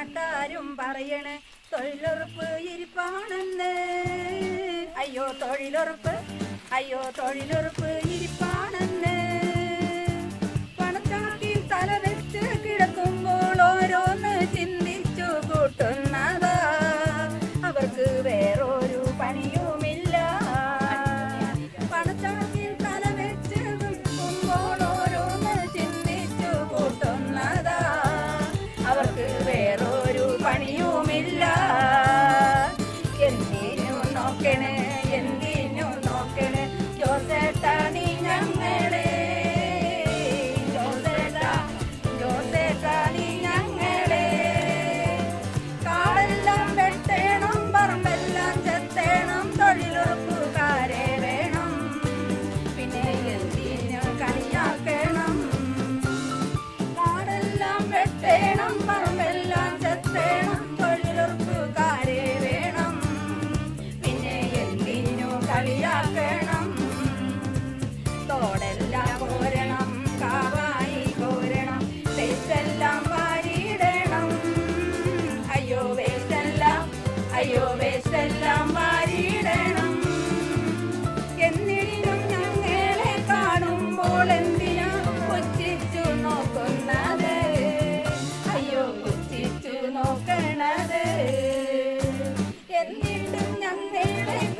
നാട്ടാരും പറയണേ തൊഴിലുറപ്പ് ഇരിപ്പാണെന്ന്. അയ്യോ തൊഴിലുറപ്പ് അയ്യോ തൊഴിലുറപ്പ് ഇരിപ്പാണെന്ന്. tiene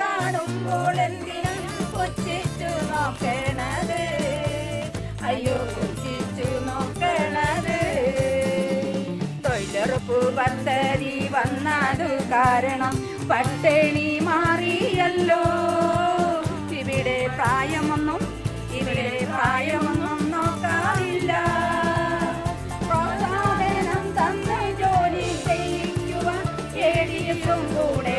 കാണുമ്പോൾ അയ്യോ വന്നതു കാരണം പട്ടിണി മാറിയല്ലോ. ഇവിടെ പ്രായമൊന്നും ഇവിടെ പ്രായമൊന്നും നോക്കാറില്ല. പ്രോത്സാഹനം തന്ന ജോലി ചെയ്യിക്കുവാൻ കൂടെ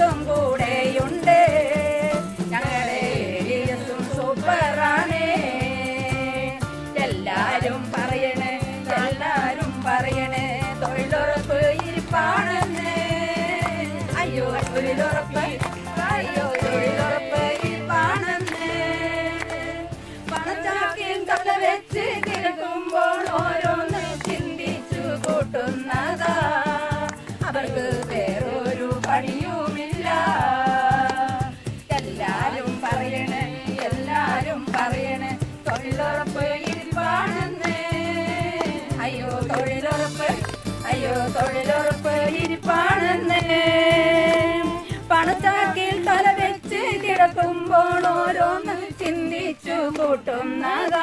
हमको അയ്യോ തൊഴിലുറപ്പ് ഇരിപ്പാണെന്ന്. പണത്താക്കിൽ തല വെച്ച് കിടക്കുമ്പോൾ ഓരോന്ന് ചിന്തിച്ചു കൂട്ടുന്നത്